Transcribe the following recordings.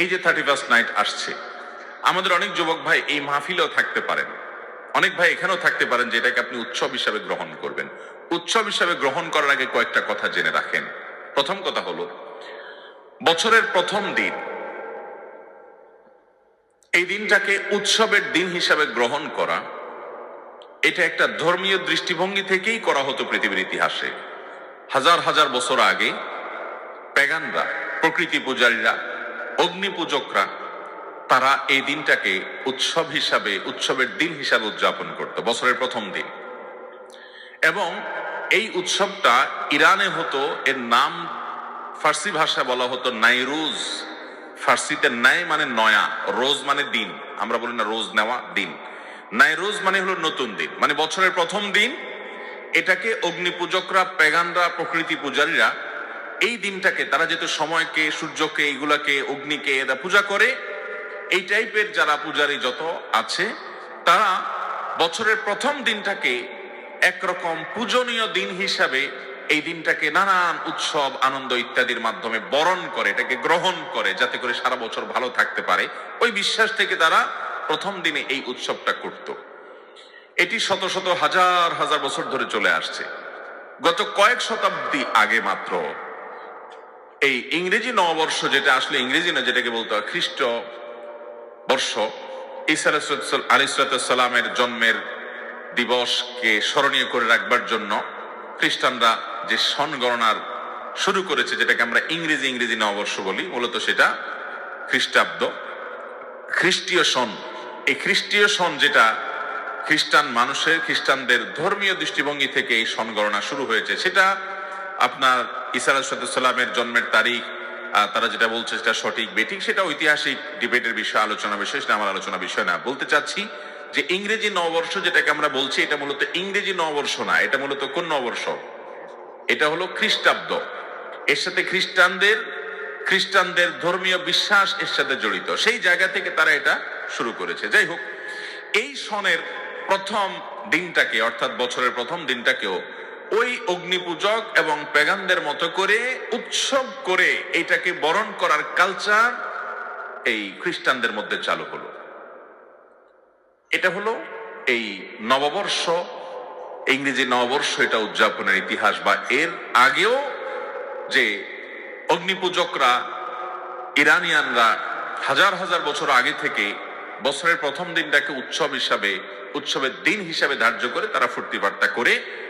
এই যে thirty first night আসছে, আমাদের অনেক যুবক ভাই এই মাহফিলেও থাকতে পারেন। অনেক ভাই এখানেও থাকতে পারেন যে এটাকে আপনি উৎসব হিসাবে গ্রহণ করবেন। উৎসব হিসাবে গ্রহণ করার আগে কয়েকটা কথা জেনে রাখেন। প্রথম কথা হলো, বছরের প্রথম দিন, এই দিনটাকে উৎসবের দিন হিসাবে গ্রহণ করা, এটা একটা ধর্মীয় দৃষ্টিভঙ্গি থেকেই করা হতো পৃথিবীর ইতিহাসে। হাজার হাজার বছর আগে, প্যাগানরা, প্রকৃতি পূজারীরা অগ্নি পূজকরা তারা এই দিনটাকে উৎসব হিসাবে, উৎসবের দিন হিসাবে উদযাপন করত, বছরের প্রথম দিন। এবং এই উৎসবটা ইরানে হতো, এর নাম ফার্সি ভাষায় বলা হতো নাইরুজ। ফার্সিতে নাই মানে নয়া, রোজ মানে দিন। আমরা বলি না রোজ নেওয়া, দিন। নাইরোজ মানে হলো নতুন দিন মানে বছরের প্রথম দিন। এটাকে অগ্নি পূজকরা পেগানরা, প্রকৃতি পূজারীরা এই দিনটাকে, তারা যেহেতু সময়কে, সূর্যকে এইগুলাকে অগ্নিকে এরা পূজা করে, এই টাইপের যারা পূজারী যত আছে, তারা বছরের প্রথম দিনটাকে একরকম পূজনীয় দিন হিসাবে এই দিনটাকে নানান উৎসব, আনন্দ ইত্যাদির মাধ্যমে বরণ করে, এটাকে গ্রহণ করে, যাতে করে সারা বছর ভালো থাকতে পারে। ওই বিশ্বাস থেকে তারা প্রথম দিনে এই উৎসবটা করত। এটি শত শত হাজার হাজার বছর ধরে চলে আসছে। গত কয়েক শতাব্দী আগে মাত্র এই ইংরেজি নববর্ষ যেটা আসলে ইংরেজি না, যেটাকে বলতে হয় খ্রিস্ট বর্ষ, ঈসা আলিসালামের জন্মের দিবসকে স্মরণীয় করে রাখবার জন্য খ্রিস্টানরা যে সন গণনার শুরু করেছে, যেটাকে আমরা ইংরেজি ইংরেজি নববর্ষ বলি, মূলত সেটা খ্রিস্টাব্দ। খ্রিস্টীয় সন, এই খ্রিস্টীয় সন যেটা খ্রিস্টান মানুষের, খ্রিস্টানদের ধর্মীয় দৃষ্টিভঙ্গি থেকে এই সন গণনা শুরু হয়েছে, সেটা আপনার ইসা আলাহিসাল্লামের জন্মের তারিখ তারা যেটা বলছে সেটা সঠিক, বেঠিক সেটা ঐতিহাসিক ডিবেটের বিষয়, আলোচনা বিষয়, সেটা আমার আলোচনা বিষয় না। বলতে চাচ্ছি যে ইংরেজি নববর্ষ যেটাকে আমরা বলছি, এটা মূলত ইংরেজি নববর্ষ না, এটা মূলত কোন নববর্ষ? এটা হলো খ্রিস্টাব্দ। এর সাথে খ্রিস্টানদের খ্রিস্টানদের ধর্মীয় বিশ্বাস এর সাথে জড়িত। সেই জায়গা থেকে তারা এটা শুরু করেছে। যাই হোক, এই সনের প্রথম দিনটাকে, অর্থাৎ বছরের প্রথম দিনটাকেও ওই অগ্নিপূজক এবং পেগানদের মতো করে উৎসব করে এটাকে বরণ করার কালচার এই খ্রিস্টানদের মধ্যে চালু হলো। এটা হলো এই নববর্ষ, ইংরেজি নববর্ষ এটা উদযাপনের ইতিহাস বা এর আগেও যে অগ্নিপূজকরা, ইরানিয়ানরা হাজার হাজার বছর আগে থেকে বছরের প্রথম দিনটাকে উৎসব হিসাবে, উৎসবের দিন হিসাবে ধার্য করে তারা ফুর্তি বার্তা করে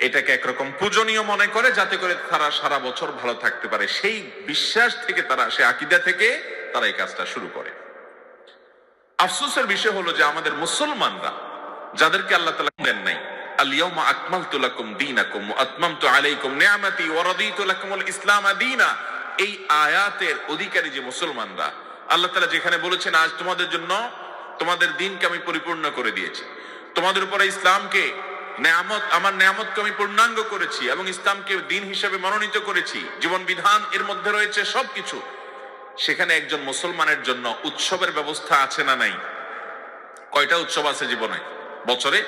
এটাকে একরকম পূজনীয় মনে করে, যাতে করে তারা সারা বছর ভালো থাকতে পারে। সেই বিশ্বাস থেকে তারা সে আকিদা থেকে তারা এই কাজটা শুরু করে। আফসোসের বিষয় হলো যে আমাদের মুসলমানরা, যাদেরকে আল্লাহ তালা দেন নাই আলিয়াউমা আকমালতু লাকুম দীনাকুম ওয়া আতমামতু আলাইকুম নিআমাতি ওয়া রাদিতু ইসলাম দীনা। এই আয়াতের অধিকারী যে মুসলমানরা, আল্লাহ তাআলা যেখানে বলেছেন, আজ তোমাদের জন্য তোমাদের দিনকে আমি পরিপূর্ণ করে দিয়েছি। তোমাদের উপরে ইসলামকে নেয়ামত, আমার নেয়ামতকে আমি পূর্ণাঙ্গ করেছি এবং ইসলামকে দিন হিসেবে মনোনীত করেছি। জীবন বিধান এর মধ্যে রয়েছে সবকিছু। সেখানে একজন মুসলমানের জন্য উৎসবের ব্যবস্থা আছে না নাই? কয়টা উৎসব আছে জীবনে? বছরে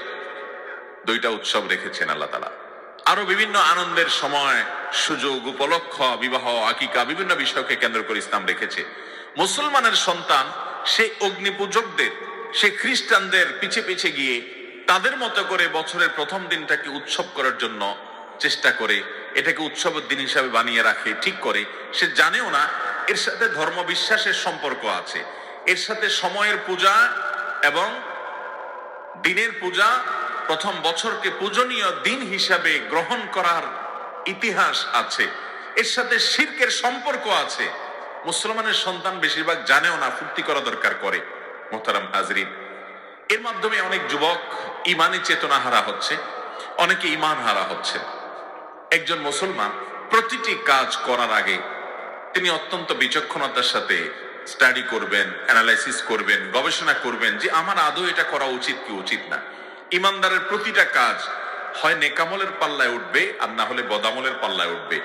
দুইটা উৎসব রেখেছেন আল্লাহ তালা আরও বিভিন্ন আনন্দের সময়, সুযোগ, উপলক্ষ, বিবাহ, আকিকা, বিভিন্ন বিষয়কে কেন্দ্র করে ইসলাম রেখেছে। মুসলমানের সন্তান সেই অগ্নিপূজকদের, সে খ্রিস্টানদের পিছে পিছে গিয়ে তাদের মতো করে বছরের প্রথম দিনটাকে উৎসব করার জন্য চেষ্টা করে, এটাকে উৎসবের দিন হিসাবে বানিয়ে রাখে, ঠিক করে। সে জানেও না, এর সাথে ধর্ম বিশ্বাসের সম্পর্ক আছে। এর সাথে সময়ের পূজা এবং দিনের পূজা, প্রথম বছরকে পূজনীয় দিন হিসাবে গ্রহণ করার ইতিহাস আছে। এর সাথে শির্কের সম্পর্ক আছে। মুসলমানের সন্তান বেশিরভাগ জানেও না, ফুর্তি করা দরকার করে, মোহতারাম হাজরিন। এর মাধ্যমে অনেক যুবক ইমানি চেতনা হারা হচ্ছে, অনেকে ইমান হারা হচ্ছে। একজন মুসলমান প্রতিটি কাজ করার আগে তিনি অত্যন্ত বিচক্ষণতার সাথে স্টাডি করবেন অ্যানালাইসিস করবেন, গবেষণা করবেন যে আমার আদৌ এটা করা উচিত কি উচিত না। ইমানদারের প্রতিটা কাজ হয় নেকামলের পাল্লায় উঠবে আর না হলে বদামলের পাল্লায় উঠবে।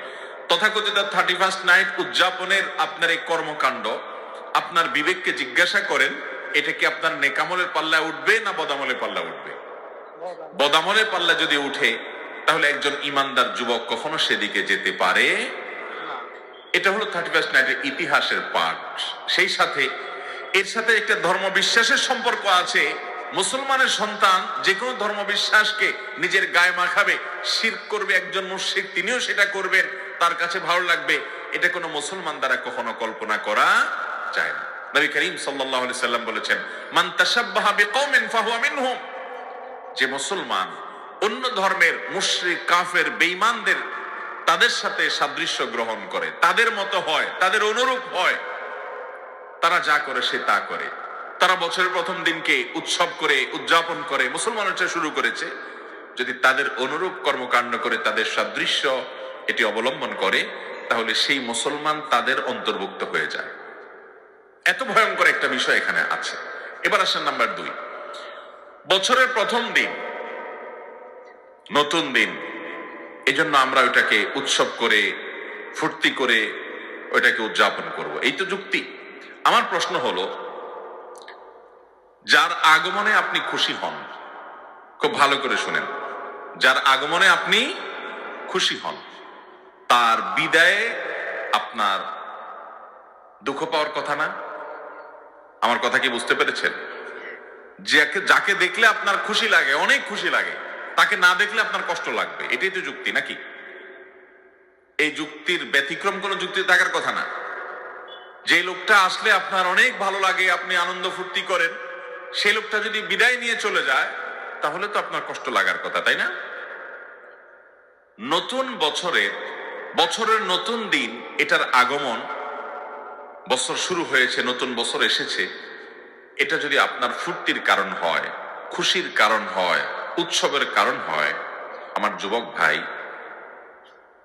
তথাকথিত থার্টি ফার্স্ট নাইট উদযাপনের আপনার এই কর্মকাণ্ড, আপনার বিবেককে জিজ্ঞাসা করেন, এটা কি আপনার নেকামলের পাল্লায় উঠবে না বদামলের পাল্লায় উঠবে? বদামলের পাল্লা যদি উঠে, তাহলে একজন ইমানদার যুবক কখনো সেদিকে যেতে পারে? এটা হলো থার্টি ফার্স্ট নাইটের ইতিহাসের পাঠ। সেই সাথে এর সাথে একটা ধর্ম বিশ্বাসের সম্পর্ক আছে। মুসলমানের সন্তান যে কোনো ধর্ম বিশ্বাসকে নিজের গায়ে মাখাবে, শির করবে, একজন মুশরিক তিনিও সেটা করবেন, তার কাছে ভালো লাগবে। এটা কোনো মুসলমান দ্বারা কখনো কল্পনা করা যায় না। নবী করিম আলাইহি সাল্লাম বলেছেন, মান তাশাব্বাহা বিকওমিন ফাহুয়া মিনহুম। যে মুসলমান অন্য ধর্মের মুশরিক, কাফের, বেঈমানদের তাদের সাথে সাদৃশ্য গ্রহণ করে, তাদের মতো হয়, তাদের অনুরূপ হয়, তারা যা করে সে তা করে। তারা বছরের প্রথম দিনকে উৎসব করে, উদযাপন করে, মুসলমান হচ্ছে শুরু করেছে। যদি তাদের অনুরূপ কর্মকাণ্ড করে, তাদের সাদৃশ্য এটি অবলম্বন করে, তাহলে সেই মুসলমান তাদের অন্তর্ভুক্ত হয়ে যায়। এত ভয়ঙ্কর একটা বিষয় এখানে আছে। এবার আসেন নাম্বার দুই। বছরের প্রথম দিন, নতুন দিন, এজন্য আমরা ওইটাকে উৎসব করে, ফুর্তি করে ওইটাকে উদযাপন করব। এই তো যুক্তি। আমার প্রশ্ন হলো, যার আগমনে আপনি খুশি হন, খুব ভালো করে শুনেন, যার আগমনে আপনি খুশি হন, তার বিদায়ে আপনার দুঃখ পাওয়ার কথা না? আমার কথা কি বুঝতে পেরেছেন? যাকে যাকে দেখলে আপনার খুশি লাগে, অনেক খুশি লাগে, তাকে না দেখলে আপনার কষ্ট লাগবে। এটাই তো যুক্তি, নাকি? এই যুক্তির ব্যতিক্রম কোনো যুক্তি থাকার কথা না। যে লোকটা আসলে আপনার অনেক ভালো লাগে, আপনি আনন্দ ফুর্তি করেন সেই লোকটা যদি বিদায় নিয়ে চলে যায়, তাহলে তো আপনার কষ্ট লাগার কথা, তাই না? নতুন বছরের বছরের নতুন দিন, এটার আগমন, বছর শুরু হয়েছে, নতুন বছর এসেছে এটা যদি আপনার ফুর্তির কারণ হয়, খুশির কারণ হয়, উৎসবের কারণ হয়, আমার যুবক ভাই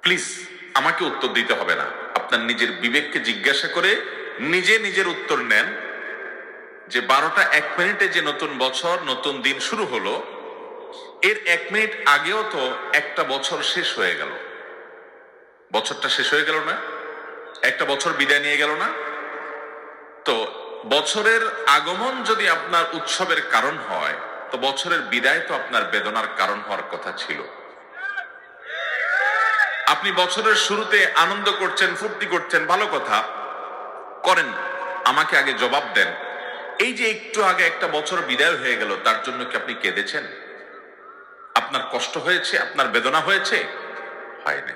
প্লিজ আমাকে উত্তর দিতে হবে না। আপনার নিজের বিবেককে জিজ্ঞাসা করে নিজে নিজের উত্তর নেন যে বারোটা এক মিনিটে যে নতুন বছর, নতুন দিন শুরু হলো, এর এক মিনিট আগেও তো একটা বছর শেষ হয়ে গেল। বছরটা শেষ হয়ে গেল না? একটা বছর বিদায় নিয়ে গেল না? তো বছরের আগমন যদি আপনার উৎসবের কারণ হয়, তো বছরের বিদায় তো আপনার বেদনার কারণ হওয়ার কথা ছিল। আপনি বছরের শুরুতে আনন্দ করছেন, ফুর্তি করছেন, ভালো কথা। করেন, আমাকে আগে জবাব দেন। এই যে একটু আগে একটা বছর বিদায় হয়ে গেল, তার জন্য কি আপনি কেঁদেছেন? আপনার কষ্ট হয়েছে? আপনার বেদনা হয়েছে? হয়নি।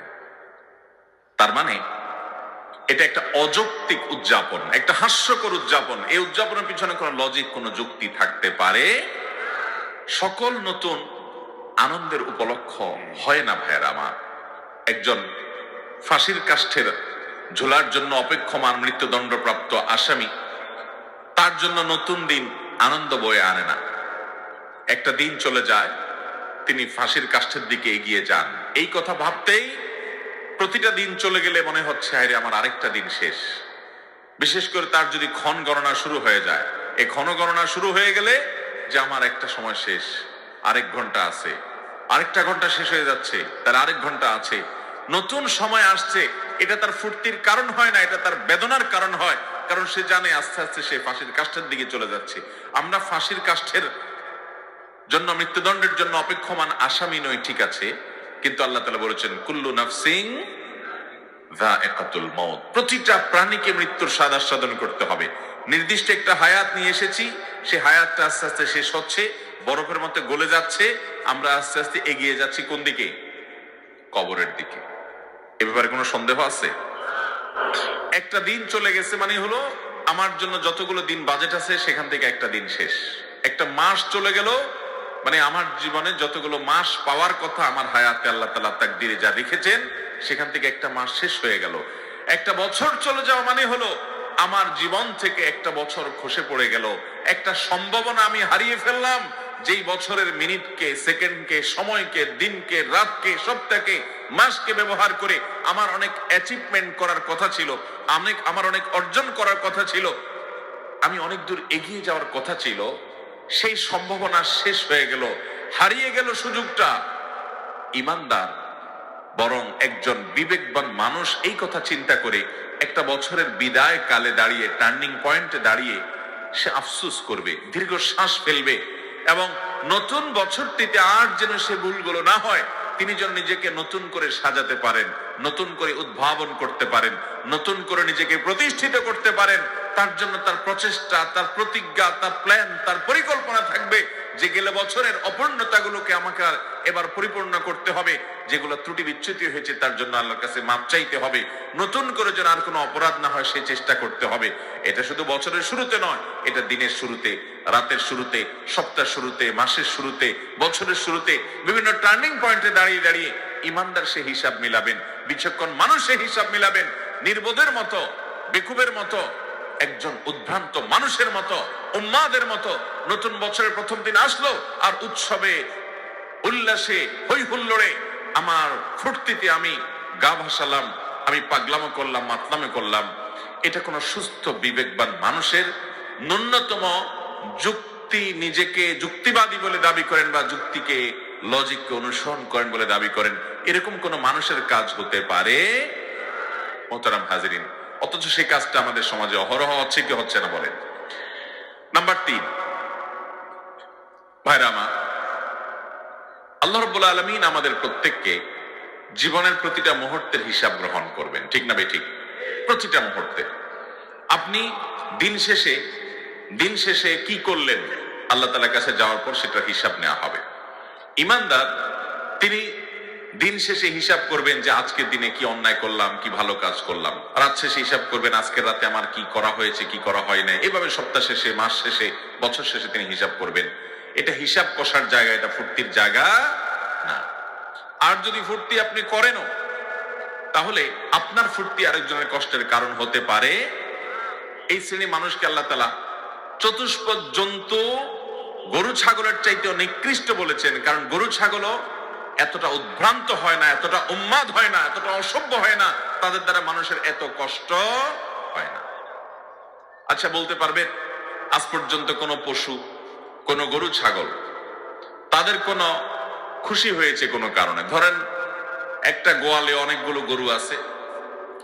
তার মানে এটা একটা অযৌক্তিক উদযাপন, একটা হাস্যকর উদযাপন। এই উদযাপনের পিছনে কোনো লজিক কোনো যুক্তি থাকতে পারে? সকল নতুন আনন্দের উপলক্ষ হয় না ভাইয়ের আমার। একজন ফাঁসির কাষ্ঠের ঝোলার জন্য অপেক্ষমান মৃত্যুদণ্ডপ্রাপ্ত আসামি, তার জন্য নতুন দিন আনন্দ বয়ে আনে না। একটা দিন চলে যায়, তিনি ফাঁসির কাষ্ঠের দিকে এগিয়ে যান। এই কথা ভাবতেই প্রতিটা দিন চলে গেলে মনে হচ্ছে আরে আমার আরেকটা দিন শেষ। বিশেষ করে তার যদি ক্ষণ গণনা শুরু হয়ে যায়, এই ক্ষণ গণনা শুরু হয়ে গেলে যে আমার একটা সময় শেষ, আরেক ঘণ্টা আছে, আরেকটা ঘণ্টা শেষ হয়ে যাচ্ছে, তার আরেক ঘণ্টা আছে। নতুন সময় আসছে, এটা তার ফুর্তির কারণ হয় না, এটা তার বেদনার কারণ হয়, কারণ সে জানে আস্তে আস্তে সে ফাঁসির কাষ্ঠের দিকে চলে যাচ্ছে। আমরা ফাঁসির কাষ্ঠের জন্য, মৃত্যুদণ্ডের জন্য অপেক্ষমান আসামি নই, ঠিক আছে? কিন্তু আল্লাহ তালা বলেছেন, কুল্লু নাফসিং মৌত প্রতিটা প্রাণীকে মৃত্যুর স্বাদ আস্বাদন করতে হবে। নির্দিষ্ট একটা হায়াত নিয়ে এসেছি, সে হায়াতটা আস্তে আস্তে শেষ হচ্ছে, বরফের মতো গলে যাচ্ছে, আমরা আস্তে আস্তে এগিয়ে যাচ্ছি কোন দিকে? কবরের দিকে। এ ব্যাপারে কোনো সন্দেহ আছে? একটা দিন চলে গেছে মানে হলো, আমার জন্য যতগুলো দিন বাজেট আছে, সেখান থেকে একটা দিন শেষ। একটা মাস চলে গেল মানে আমার জীবনে যতগুলো মাস পাওয়ার কথা আমার হায়াতে আল্লাহ তালা তাক দিয়ে যা রেখেছেন সেখান থেকে একটা মাস শেষ হয়ে গেল। একটা বছর চলে যাওয়া মানে হলো আমার জীবন থেকে একটা বছর খসে পড়ে গেল। একটা সম্ভাবনা আমি হারিয়ে ফেললাম, যেই বছরের মিনিটকে, সেকেন্ডকে, সময়কে, দিনকে, রাতকে, সপ্তাহকে, মাসকে ব্যবহার করে আমার অনেক অ্যাচিভমেন্ট করার কথা ছিল, অনেক, আমার অনেক অর্জন করার কথা ছিল। আমি অনেক দূর এগিয়ে যাওয়ার কথা ছিল সেই সম্ভাবনা শেষ হয়ে গেল। হারিয়ে গেল সুযোগটা। ইমানদার, বরং একজন বিবেকবান মানুষ এই কথা চিন্তা করে একটা বছরের বিদায় কালে দাঁড়িয়ে, টার্নিং পয়েন্টে দাঁড়িয়ে সে আফসুস করবে, দীর্ঘ শ্বাস ফেলবে এবং নতুন বছরটিতে আর যেন সে ভুলগুলো না হয়, তিনি যেন নিজেকে নতুন করে সাজাতে পারেন, নতুন করে উদ্ভাবন করতে পারেন, নতুন করে নিজেকে প্রতিষ্ঠিত করতে পারেন। তার জন্য তার প্রচেষ্টা, তার প্রতিজ্ঞা, তার প্ল্যান তার পরিকল্পনা থাকবে যে গেলে বছরের অপূর্ণতাগুলোকে আমাকে এবার পরিপূর্ণ করতে হবে, যেগুলো ত্রুটি বিচ্যুতি হয়েছে তার জন্য আল্লাহর কাছে মাপ চাইতে হবে। নতুন করে যেন আর কোনো অপরাধ না হয় সেই চেষ্টা করতে হবে। এটা শুধু বছরের শুরুতে নয়, এটা দিনের শুরুতে, রাতের শুরুতে, সপ্তাহের শুরুতে, মাসের শুরুতে, বছরের শুরুতে, বিভিন্ন টার্নিং পয়েন্টে দাঁড়িয়ে দাঁড়িয়ে ইমানদার সে হিসাব মিলাবেন, বিচক্ষণ মানুষ সে হিসাব মিলাবেন, নির্বোধের মতো, বেকুবের মতো একজন উদ্ভ্রান্ত মানুষের মতো, উম্মাদের মতো। নতুন বছরের প্রথম দিন আসলো আর উৎসবে, উল্লাসে হই হুল্লোড়ে আমার ফুর্তিতে আমি গা ভাসালাম, আমি পাগলামো করলাম মাতলামে করলাম। এটা কোনো সুস্থ, বিবেকবান মানুষের ন্যূনতম যুক্তি নিজেকে যুক্তিবাদী বলে দাবি করেন বা যুক্তিকে লজিককে অনুসরণ করেন বলে দাবি করেন। এরকম কোন মানুষের কাজ হতে পারে? মোহতারাম হাজিরিন অথচ সেই কাজটা আমাদের সমাজে অহরহ হচ্ছে কি হচ্ছে না বলেন নাম্বার তিন। ভাইরা আমার, আল্লাহ রব্বুল আলমিন আমাদের প্রত্যেককে জীবনের প্রতিটা মুহূর্তের হিসাব গ্রহণ করবেন, ঠিক না ঠিক। প্রতিটা মুহূর্তে। আপনি দিন শেষে দিন শেষে কি করলেন? আল্লাহ তালার কাছে যাওয়ার পর সেটার হিসাব নেওয়া হবে। ইমানদার, তিনি দিন শেষে হিসাব করবেন যে আজকের দিনে কি অন্যায় করলাম, কি ভালো কাজ করলাম। রাত শেষে হিসাব করবেন আজকের রাতে আমার কি করা হয়েছে, কি করা হয় না এভাবে সপ্তাহ শেষে, মাস শেষে, বছর শেষে তিনি হিসাব করবেন। এটা হিসাব কষার জায়গা, এটা ফুর্তির জায়গা না। আর যদি ফুর্তি আপনি করেনও, তাহলে আপনার ফুর্তি আরেকজনের কষ্টের কারণ হতে পারে। এই শ্রেণি মানুষকে আল্লাহ তালা চতুষ্পদ জন্তু গরু, ছাগলের চাইতেও নিকৃষ্ট বলেছেন। কারণ গরু, ছাগলও এতটা উদ্ভ্রান্ত হয় না, এতটা উন্মাদ হয় না, এতটা অসভ্য হয় না, তাদের দ্বারা মানুষের এত কষ্ট হয় না। আচ্ছা বলতে পারবে, আজ পর্যন্ত কোনো পশু, কোনো গরু, ছাগল, তাদের কোনো খুশি হয়েছে কোনো কারণে? ধরেন, একটা গোয়ালে অনেকগুলো গরু আছে,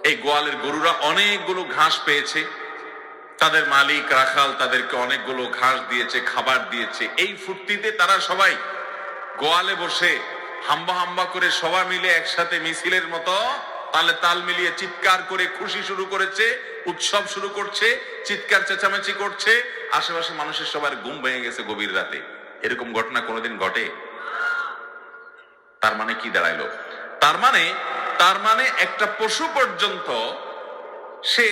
এই গোয়ালের গরুরা অনেকগুলো ঘাস পেয়েছে, তাদের মালিক রাখাল তাদেরকে অনেকগুলো ঘাস দিয়েছে, খাবার দিয়েছে, এই ফুর্তিতে তারা সবাই গোয়ালে বসে হাম্বা হাম্বা করে সবাই মিলে একসাথে মিছিলের মতো তালে তাল মিলিয়ে চিৎকার করে খুশি শুরু করেছে, উৎসব শুরু করছে, চিৎকার চেঁচামেচি করছে, আশেপাশে মানুষের সবার ঘুম ভেঙে গেছে গভীর রাতে। এরকম ঘটনা কোনোদিন ঘটে? তার মানে কি দাঁড়াইলো? তার মানে তার মানে একটা পশু পর্যন্ত, সে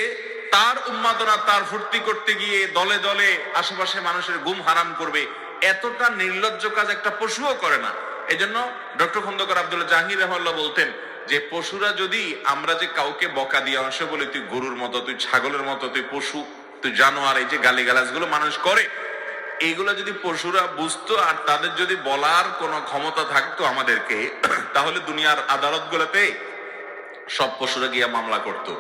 তার উন্মাদনা তার ফুর্তি করতে গিয়ে দলে দলে আশেপাশে মানুষের ঘুম হারাম করবে। এতটা নির্লজ্জ কাজ একটা পশুও করে না। এই জন্য ডক্টর খন্দকার আব্দুল্লাহ জাহাঙ্গীর রহমাল্লাহ বলতেন যে, পশুরা যদি আমরা যে কাউকে বকা দিয়ে অংশ বলি, তুই গরুর মতো, তুই ছাগলের মতো, তুই পশু, তুই জানোয়ার, এই যে গালিগালাজগুলো মানুষ করে, এইগুলো যদি পশুরা বুঝতো আর তাদের যদি বলার কোনো ক্ষমতা থাকতো আমাদেরকে, তাহলে দুনিয়ার আদালত গুলোতে সব পশুরা গিয়া মামলা করত।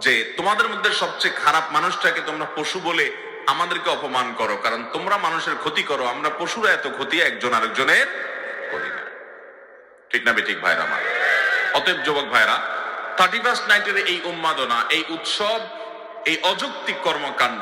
যে, তোমাদের মধ্যে সবচেয়ে খারাপ মানুষটাকে তোমরা পশু বলে আমাদেরকে অপমান করো, কারণ তোমরা মানুষের ক্ষতি করো, আমরা পশুরা এত ক্ষতি একজন আরেকজনের করি না। ঠিক না বেঠিক ভাইরা আমার? অতএব যুবক ভাইরা থার্টি ফার্স্ট নাইটের এই উন্মাদনা, এই উৎসব, এই অযৌক্তিক কর্মকাণ্ড